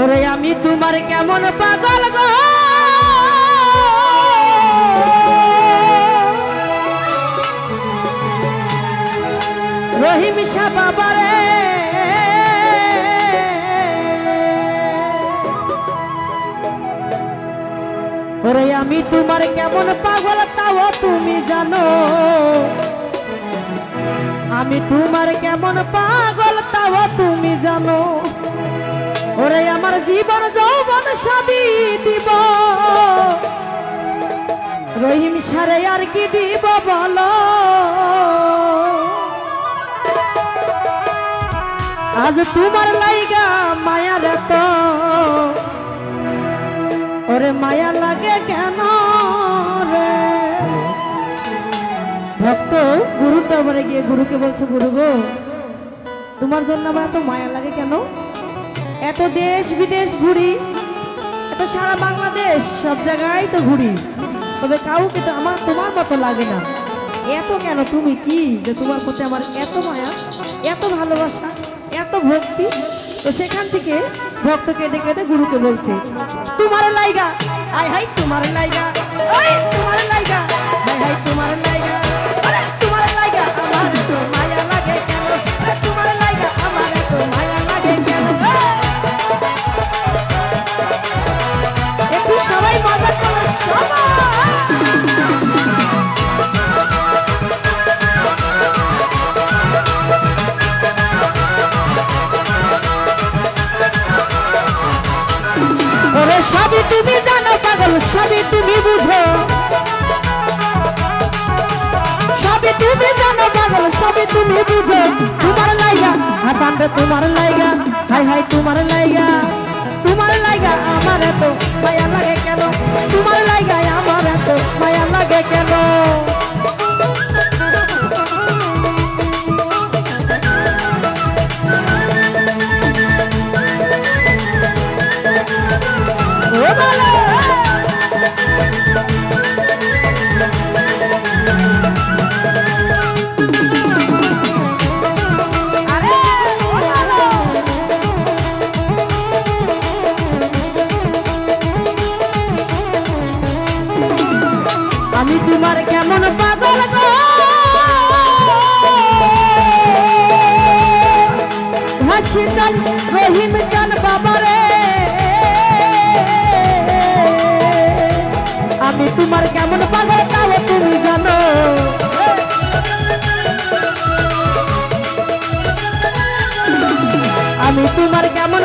ওরে আমি তোমার কেমন পাগল গো? রহিম শাহ বাবারে ওরে আমি তোমার কেমন পাগল তাও তুমি জানো। আমি তোমার কেমন পাগল তাও তুমি জানো। ওরে আমার জীবন যৌবন সবই দিব। রহিম সারে আর কি দিব বলো? আজ তোমার লাইগা মায়ার এত ওরে মায়া লাগে কেন রে? ভক্ত গুরুর দরবারে গিয়ে গুরুকে বলছে, গুরু গো, তোমার জন্য আমার এত মায়া লাগে কেন? এত দেশ বিদেশ ঘুরি, এত সারা বাংলাদেশ সব জায়গায় তো ঘুরি। তবে কাউকে তো আমার, তোমার মতো লাগে না। এত কেন তুমি কি যে তোমার প্রতি আমার এত মায়া, এত ভালোবাসা, এত ভক্তি? তো সেখান থেকে ভক্ত কেঁদে গুরুকে বলছে, তোমার লাইগা হাই হাই তোমার লাইগা তোমার লাইগা। তুমি জানো পাগল সবই তুমি বুঝো। সবই তুমি জানো পাগল সবই তুমি বুঝো। তোমার লাইগা রে তোমার লাইগা, হাই হাই, তোমার লাইগা।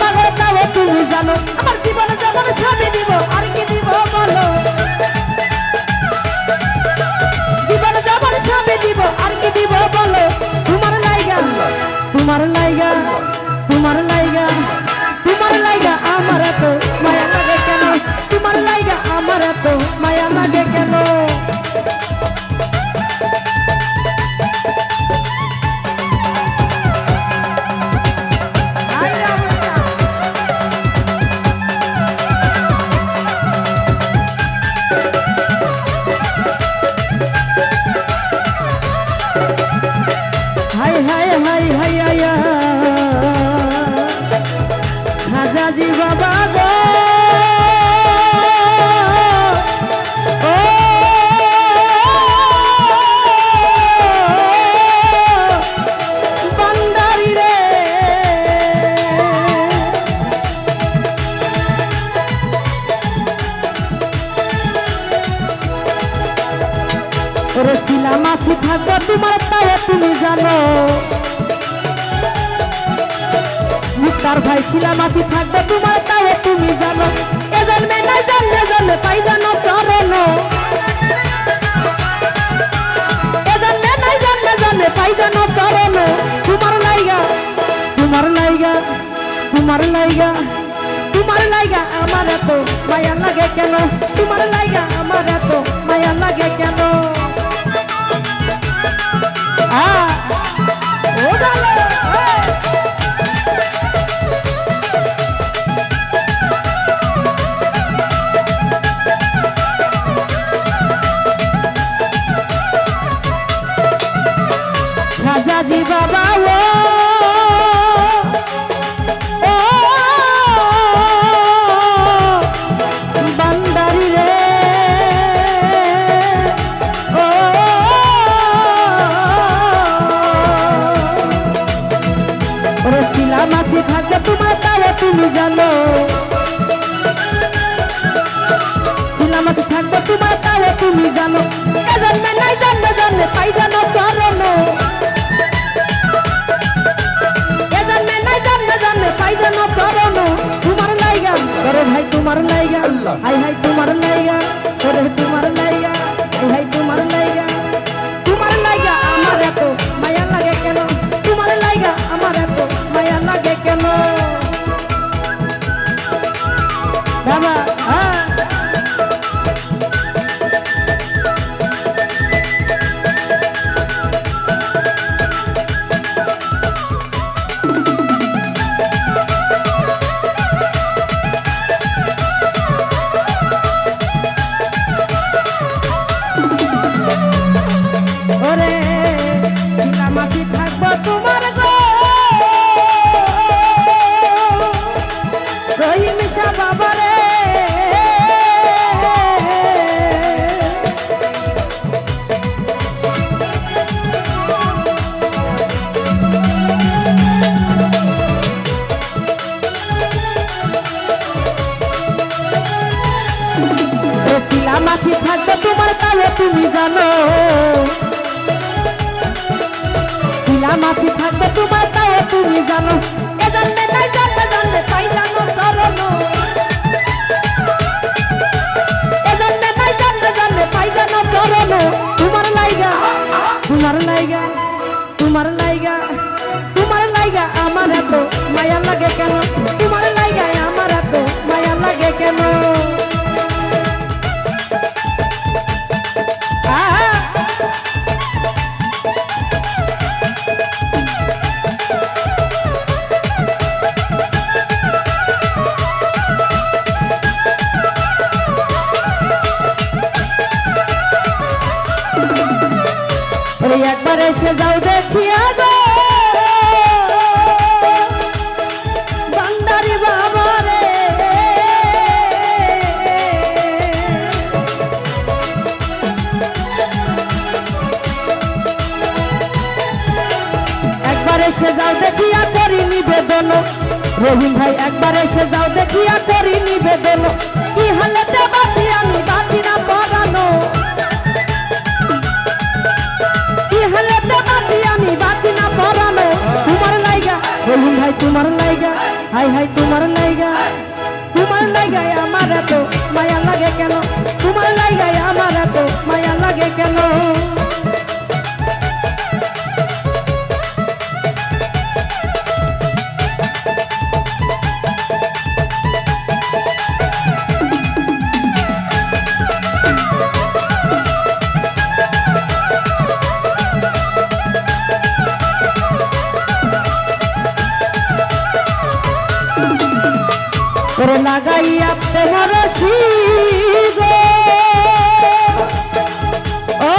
পাগল তাও তুমি জানো। আমার জীবন যেমন সবই দিব, আর কি দিব বলো? জীবন যেমন সবই দিব, আর কি দিব বলো? তোমার লাইগা তোমার লাইগা, তোমার মুক্তার ভাই শিলা মাছি থাকবে তোমার তাই তুমি জানো। এ জন্মে নাই জন্মে জন্মে পাই জানো চরণ। এ জন্মে নাই জন্মে জন্মে পাই জানো চরণ। তোমার লাইগা তোমার লাইগা তোমার লাইগা তোমার লাইগা আমার এত মায়া লাগে কেন? তোমার লাইগা আমার তুমি জানো এ জন্মে নাই জন্মে জন্মে পাই জানো চরণ। এ জন্মে নাই জন্মে জন্মে পাই জানো চরণ। তোমার লাইগা ওরে ভাই তোমার লাইগা হাই হাই তোমার লাইগা জানো? শিলা মাছি থাকবে তোমার তাও তুমি জানো। এসে যাও দেখিয়া গো বান্দারি বাবা রে। ভাই, একবার এসে যাও দেখিয়া করি নিবেদন। কি হাই হাই, তোমার লাইগা, তোমার লাইগায় আমার এত মায়া লাগে কেন? তোমার লাইগায় আমার এত মায়া লাগে কেন? লাগাইয়া তোমার গো ও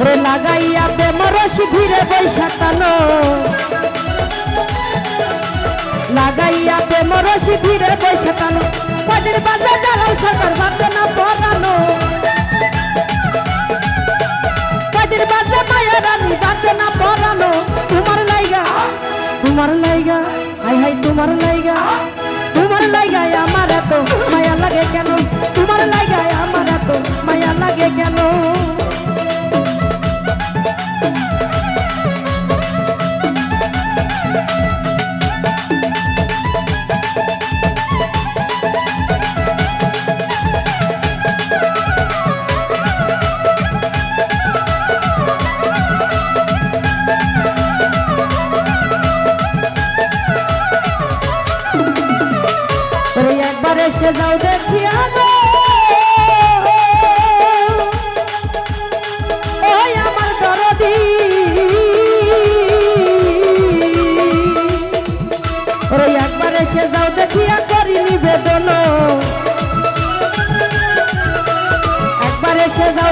ওরে লাগাইয়া তোমার ঘিরে বৈশাখানো লাগাইয়া প্রেমর শিবিরে বসে কানো কদিন বাজে জ্বালাও সরকার বাজে না পড়ানো। কদিন বাজে মায়া রানী বাজে না পড়ানো। তোমার তোমার লাইগা, হাই হাই তোমার লাইগা। এসে যাও দেখিয়া ওই আমার দরদি। ওরে একবার এসে যাও দেখিয়া করি নিবেদন। একবার এসে যাও